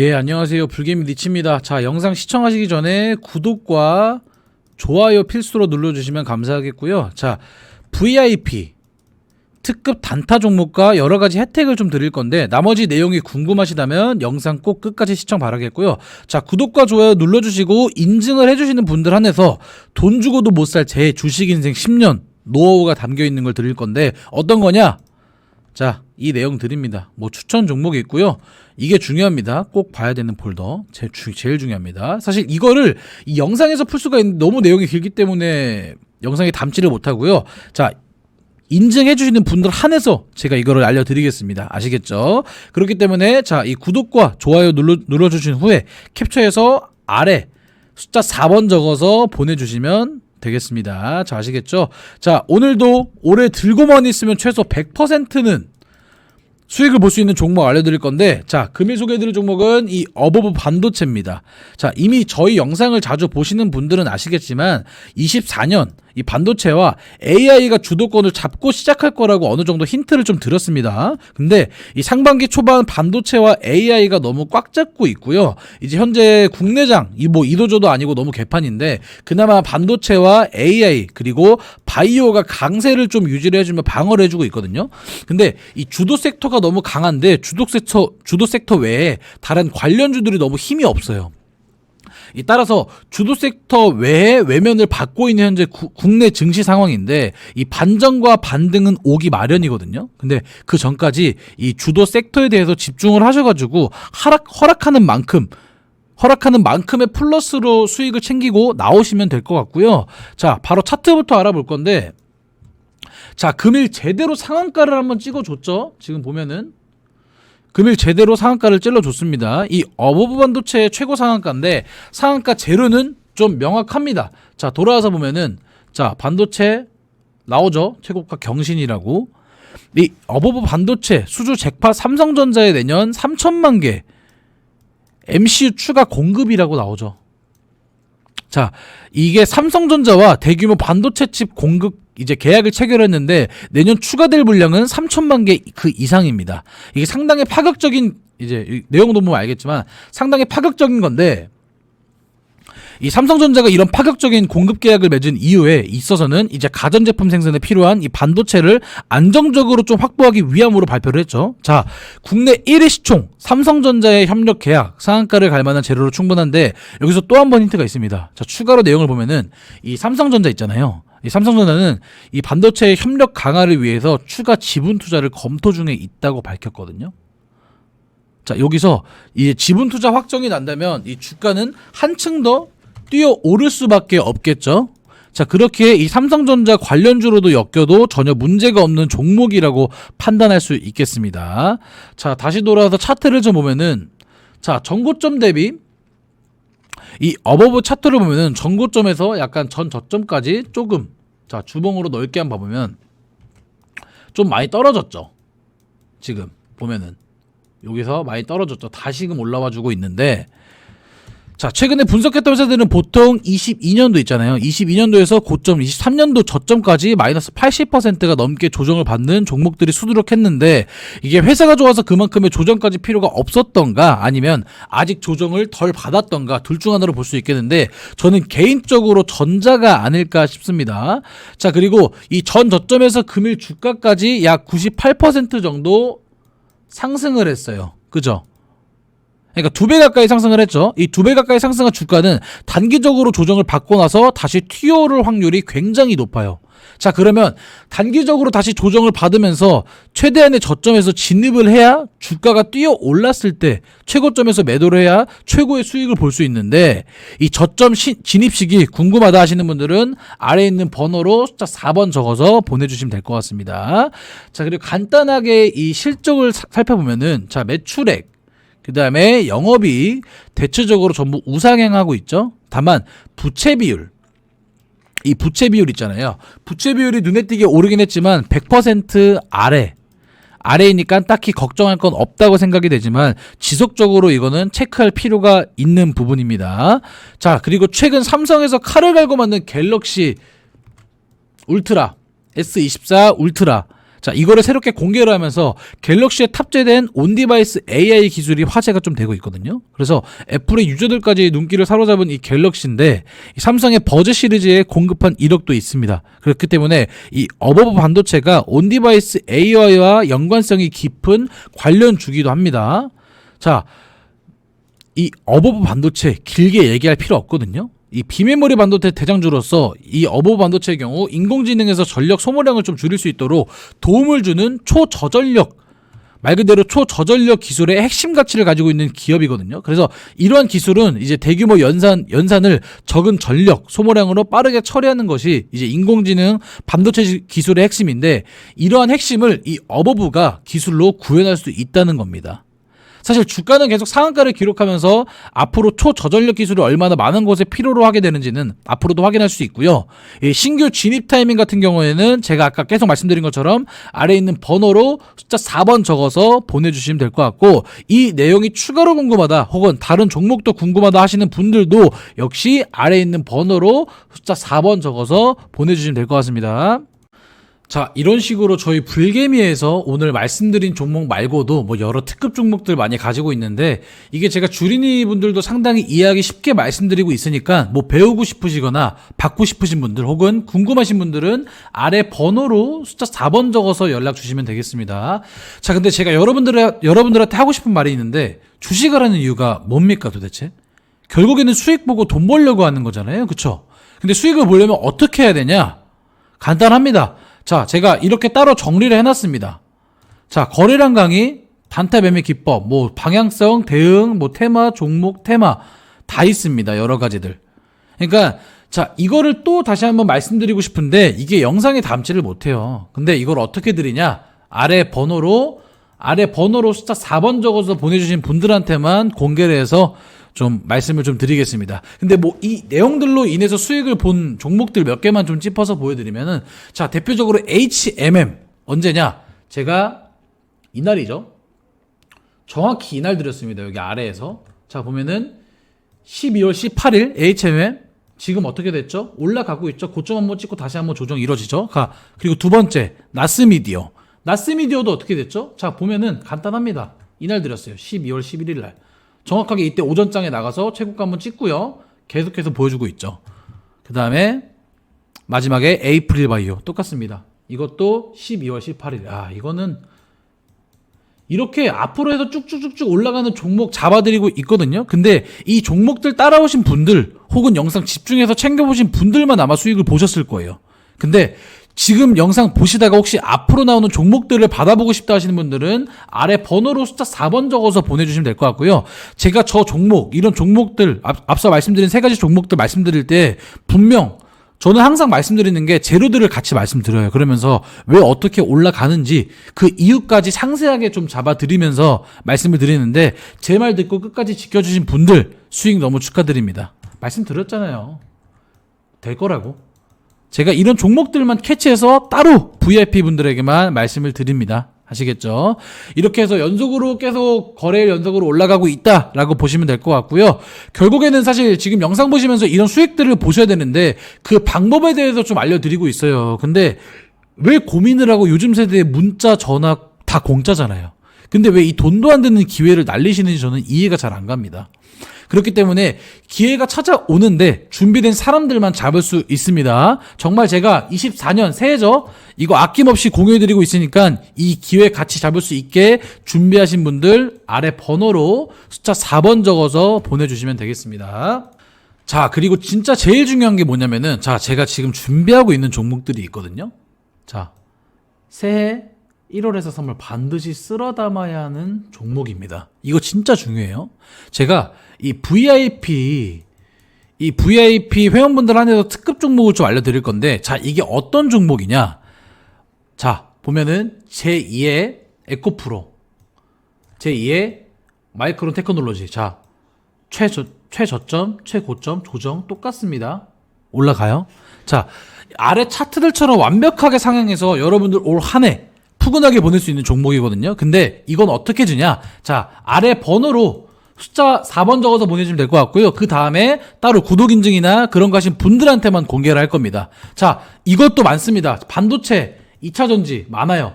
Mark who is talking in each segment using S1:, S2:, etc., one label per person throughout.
S1: 예, 안녕하세요. 불개미 니치입니다. 자, 영상 시청하시기 전에 구독과 좋아요 필수로 눌러주시면 감사하겠고요. 자, VIP 특급 단타 종목과 여러 가지 혜택을 좀 드릴 건데 나머지 내용이 궁금하시다면 영상 꼭 끝까지 시청 바라겠고요. 자, 구독과 좋아요 눌러주시고 인증을 해주시는 분들 한해서 돈 주고도 못 살 제 주식 인생 10년 노하우가 담겨 있는 걸 드릴 건데 어떤 거냐? 자, 이 내용 드립니다. 뭐 추천 종목이 있고요. 이게 중요합니다. 꼭 봐야 되는 폴더. 제, 주, 제일 중요합니다. 사실 이거를 이 영상에서 풀 수가 있는데 너무 내용이 길기 때문에 영상에 담지를 못하고요. 자, 인증해 주시는 분들 한해서 제가 이거를 알려드리겠습니다. 아시겠죠? 그렇기 때문에 자, 이 구독과 좋아요 눌러, 눌러주신 후에 캡처해서 아래 숫자 4번 적어서 보내주시면 되겠습니다. 자, 아시겠죠? 자, 오늘도 올해 들고만 있으면 최소 100%는 수익을 볼 수 있는 종목 알려드릴 건데, 자, 금일 소개해드릴 종목은 이 어버브 반도체입니다. 자, 이미 저희 영상을 자주 보시는 분들은 아시겠지만, 24년 이 반도체와 AI가 주도권을 잡고 시작할 거라고 어느 정도 힌트를 좀 드렸습니다. 근데 이 상반기 초반 반도체와 AI가 너무 꽉 잡고 있고요. 이제 현재 국내장 이 뭐 이도저도 아니고 너무 개판인데 그나마 반도체와 AI 그리고 바이오가 강세를 좀 유지를 해주며 방어를 해주고 있거든요. 근데 이 주도 섹터가 너무 강한데 주도 섹터 주도 섹터 외에 다른 관련주들이 너무 힘이 없어요. 이 따라서 주도 섹터 외에 외면을 받고 있는 현재 구- 국내 증시 상황인데 이 반전과 반등은 오기 마련이거든요. 근데 그 전까지 이 주도 섹터에 대해서 집중을 하셔가지고 하락 허락하는 만큼 허락하는 만큼의 플러스로 수익을 챙기고 나오시면 될 것 같고요. 자, 바로 차트부터 알아볼 건데 자, 금일 제대로 상한가를 한번 찍어줬죠. 지금 보면은 금일 제대로 상한가를 찔러줬습니다. 이 어버브 반도체의 최고 상한가인데 상한가 재료는 좀 명확합니다. 자 돌아와서 보면은 자 반도체 나오죠. 최고가 경신이라고 이 어버브 반도체 수주 잭파 삼성전자의 내년 3천만 개 MCU 추가 공급이라고 나오죠. 자, 이게 삼성전자와 대규모 반도체 칩 공급 이제 계약을 체결했는데 내년 추가될 물량은 3천만 개 그 이상입니다. 이게 상당히 파격적인 이제 이 내용도 보면 알겠지만 상당히 파격적인 건데 이 삼성전자가 이런 파격적인 공급 계약을 맺은 이유에 있어서는 이제 가전제품 생산에 필요한 이 반도체를 안정적으로 좀 확보하기 위함으로 발표를 했죠. 자, 국내 1위 시총 삼성전자의 협력 계약 상한가를 갈 만한 재료로 충분한데 여기서 또 한 번 힌트가 있습니다. 자, 추가로 내용을 보면은 이 삼성전자 있잖아요. 이 삼성전자는 이 반도체 협력 강화를 위해서 추가 지분 투자를 검토 중에 있다고 밝혔거든요. 자, 여기서 이 지분 투자 확정이 난다면 이 주가는 한층 더 뛰어 오를 수밖에 없겠죠. 자, 그렇게 이 삼성전자 관련주로도 엮여도 전혀 문제가 없는 종목이라고 판단할 수 있겠습니다. 자, 다시 돌아와서 차트를 좀 보면은 자, 전고점 대비 이 어버브 차트를 보면은 전고점에서 약간 전 저점까지 조금 자, 주봉으로 넓게 한번 봐보면 좀 많이 떨어졌죠. 지금 보면은 여기서 많이 떨어졌죠. 다시금 올라와 주고 있는데 자, 최근에 분석했던 회사들은 보통 22년도 있잖아요. 22년도에서 고점 23년도 저점까지 마이너스 80%가 넘게 조정을 받는 종목들이 수두룩했는데 이게 회사가 좋아서 그만큼의 조정까지 필요가 없었던가 아니면 아직 조정을 덜 받았던가 둘 중 하나로 볼 수 있겠는데 저는 개인적으로 전자가 아닐까 싶습니다. 자, 그리고 이 전 저점에서 금일 주가까지 약 98% 정도 상승을 했어요. 그죠? 그러니까 두 배 가까이 상승을 했죠. 이 두 배 가까이 상승한 주가는 단기적으로 조정을 받고 나서 다시 튀어오를 확률이 굉장히 높아요. 자, 그러면 단기적으로 다시 조정을 받으면서 최대한의 저점에서 진입을 해야 주가가 뛰어 올랐을 때 최고점에서 매도를 해야 최고의 수익을 볼 수 있는데 이 저점 시- 진입 시기 궁금하다 하시는 분들은 아래에 있는 번호로 숫자 4번 적어서 보내주시면 될 것 같습니다. 자, 그리고 간단하게 이 실적을 사- 살펴보면은 자, 매출액, 그 다음에 영업이익 대체적으로 전부 우상향하고 있죠. 다만 부채 비율 이 부채 비율 있잖아요. 부채 비율이 눈에 띄게 오르긴 했지만 100% 아래 아래이니까 딱히 걱정할 건 없다고 생각이 되지만 지속적으로 이거는 체크할 필요가 있는 부분입니다. 자, 그리고 최근 삼성에서 칼을 갈고 만든 갤럭시 울트라 S24 울트라 자, 이거를 새롭게 공개를 하면서 갤럭시에 탑재된 온디바이스 AI 기술이 화제가 좀 되고 있거든요. 그래서 애플의 유저들까지 눈길을 사로잡은 이 갤럭시인데 이 삼성의 버즈 시리즈에 공급한 이력도 있습니다. 그렇기 때문에 이 어버버 반도체가 온디바이스 AI와 연관성이 깊은 관련 주기도 합니다. 자, 이 어버버 반도체 길게 얘기할 필요 없거든요. 이 비메모리 반도체 대장주로서 이 어버버 반도체의 경우 인공지능에서 전력 소모량을 좀 줄일 수 있도록 도움을 주는 초저전력 말 그대로 초저전력 기술의 핵심 가치를 가지고 있는 기업이거든요. 그래서 이러한 기술은 이제 대규모 연산 연산을 적은 전력 소모량으로 빠르게 처리하는 것이 이제 인공지능 반도체 기술의 핵심인데 이러한 핵심을 이 어버브가 기술로 구현할 수 있다는 겁니다. 사실 주가는 계속 상한가를 기록하면서 앞으로 초저전력 기술이 얼마나 많은 곳에 필요로 하게 되는지는 앞으로도 확인할 수 있고요. 이 신규 진입 타이밍 같은 경우에는 제가 아까 계속 말씀드린 것처럼 아래에 있는 번호로 숫자 4번 적어서 보내주시면 될 것 같고 이 내용이 추가로 궁금하다 혹은 다른 종목도 궁금하다 하시는 분들도 역시 아래에 있는 번호로 숫자 4번 적어서 보내주시면 될 것 같습니다. 자, 이런 식으로 저희 불개미에서 오늘 말씀드린 종목 말고도 뭐 여러 특급 종목들 많이 가지고 있는데 이게 제가 주린이 분들도 상당히 이해하기 쉽게 말씀드리고 있으니까 뭐 배우고 싶으시거나 받고 싶으신 분들 혹은 궁금하신 분들은 아래 번호로 숫자 4번 적어서 연락 주시면 되겠습니다. 자, 근데 제가 여러분들 여러분들한테 하고 싶은 말이 있는데 주식을 하는 이유가 뭡니까 도대체? 결국에는 수익 보고 돈 벌려고 하는 거잖아요. 그쵸? 근데 수익을 보려면 어떻게 해야 되냐? 간단합니다. 자, 제가 이렇게 따로 정리를 해놨습니다. 자, 거래량 강의, 단타 매매 기법, 뭐 방향성, 대응, 뭐 테마, 종목, 테마 다 있습니다. 여러 가지들. 그러니까 자, 이거를 또 다시 한번 말씀드리고 싶은데 이게 영상에 담지를 못해요. 근데 이걸 어떻게 드리냐? 아래 번호로 아래 번호로 숫자 4번 적어서 보내주신 분들한테만 공개를 해서 좀 말씀을 좀 드리겠습니다. 근데 뭐 이 내용들로 인해서 수익을 본 종목들 몇 개만 좀 짚어서 보여드리면은 자 대표적으로 HMM 언제냐? 제가 이날이죠. 정확히 이날 드렸습니다. 여기 아래에서 자 보면은 12월 18일 HMM 지금 어떻게 됐죠? 올라가고 있죠. 고점 한번 찍고 다시 한번 조정 이루어지죠. 가 그리고 두 번째 나스미디어 나스미디어도 어떻게 됐죠? 자 보면은 간단합니다. 이날 드렸어요. 12월 11일 날. 정확하게 이때 오전장에 나가서 최고가 한번 찍고요. 계속해서 보여주고 있죠. 그 다음에 마지막에 에이프릴 바이오 똑같습니다. 이것도 12월 18일. 아 이거는 이렇게 앞으로 해서 쭉쭉쭉쭉 올라가는 종목 잡아드리고 있거든요. 근데 이 종목들 따라오신 분들 혹은 영상 집중해서 챙겨보신 분들만 아마 수익을 보셨을 거예요. 근데 지금 영상 보시다가 혹시 앞으로 나오는 종목들을 받아보고 싶다 하시는 분들은 아래 번호로 숫자 4번 적어서 보내주시면 될 것 같고요. 제가 저 종목, 이런 종목들, 앞, 앞서 말씀드린 세 가지 종목들 말씀드릴 때 분명 저는 항상 말씀드리는 게 재료들을 같이 말씀드려요. 그러면서 왜 어떻게 올라가는지 그 이유까지 상세하게 좀 잡아드리면서 말씀을 드리는데 제 말 듣고 끝까지 지켜주신 분들 수익 너무 축하드립니다. 말씀드렸잖아요. 될 거라고. 제가 이런 종목들만 캐치해서 따로 VIP 분들에게만 말씀을 드립니다. 아시겠죠? 이렇게 해서 연속으로 계속 거래일 연속으로 올라가고 있다라고 보시면 될 것 같고요. 결국에는 사실 지금 영상 보시면서 이런 수익들을 보셔야 되는데 그 방법에 대해서 좀 알려드리고 있어요. 근데 왜 고민을 하고 요즘 세대의 문자, 전화 다 공짜잖아요. 근데 왜 이 돈도 안 되는 기회를 날리시는지 저는 이해가 잘 안 갑니다. 그렇기 때문에 기회가 찾아오는데 준비된 사람들만 잡을 수 있습니다. 정말 제가 24년 새해죠. 이거 아낌없이 공유해드리고 있으니까 이 기회 같이 잡을 수 있게 준비하신 분들 아래 번호로 숫자 4번 적어서 보내주시면 되겠습니다. 자, 그리고 진짜 제일 중요한 게 뭐냐면은 자, 제가 지금 준비하고 있는 종목들이 있거든요. 자, 새해 1월에서 3월 반드시 쓸어 담아야 하는 종목입니다. 이거 진짜 중요해요. 제가 이 VIP 이 VIP 회원분들 한해서 특급 종목을 좀 알려드릴 건데 자 이게 어떤 종목이냐 자 보면은 제2의 에코프로 제2의 마이크론 테크놀로지 자 최저, 최저점 최고점 조정 똑같습니다 올라가요 자 아래 차트들처럼 완벽하게 상향해서 여러분들 올 한 해 푸근하게 보낼 수 있는 종목이거든요. 근데 이건 어떻게 주냐? 자, 아래 번호로 숫자 4번 적어서 보내주시면 될 것 같고요. 그 다음에 따로 구독 인증이나 그런 거 하신 분들한테만 공개를 할 겁니다. 자, 이것도 많습니다. 반도체, 2차 전지 많아요.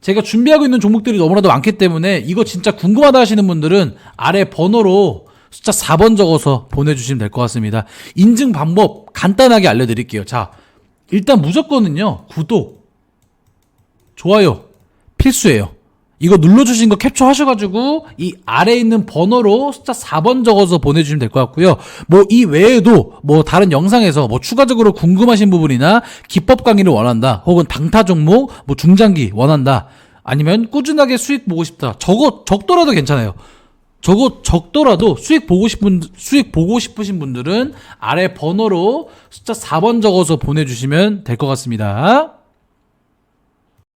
S1: 제가 준비하고 있는 종목들이 너무나도 많기 때문에 이거 진짜 궁금하다 하시는 분들은 아래 번호로 숫자 4번 적어서 보내주시면 될 것 같습니다. 인증 방법 간단하게 알려드릴게요. 자, 일단 무조건은요, 구독, 좋아요, 필수예요. 이거 눌러주신 거 캡처하셔가지고 이 아래에 있는 번호로 숫자 4번 적어서 보내주시면 될 것 같고요. 뭐 이 외에도 뭐 다른 영상에서 뭐 추가적으로 궁금하신 부분이나 기법 강의를 원한다. 혹은 강타 종목, 뭐 중장기 원한다. 아니면 꾸준하게 수익 보고 싶다. 적어 적더라도 괜찮아요. 적어 적더라도 수익 보고 싶은 수익 보고 싶으신 분들은 아래 번호로 숫자 4번 적어서 보내주시면 될 것 같습니다.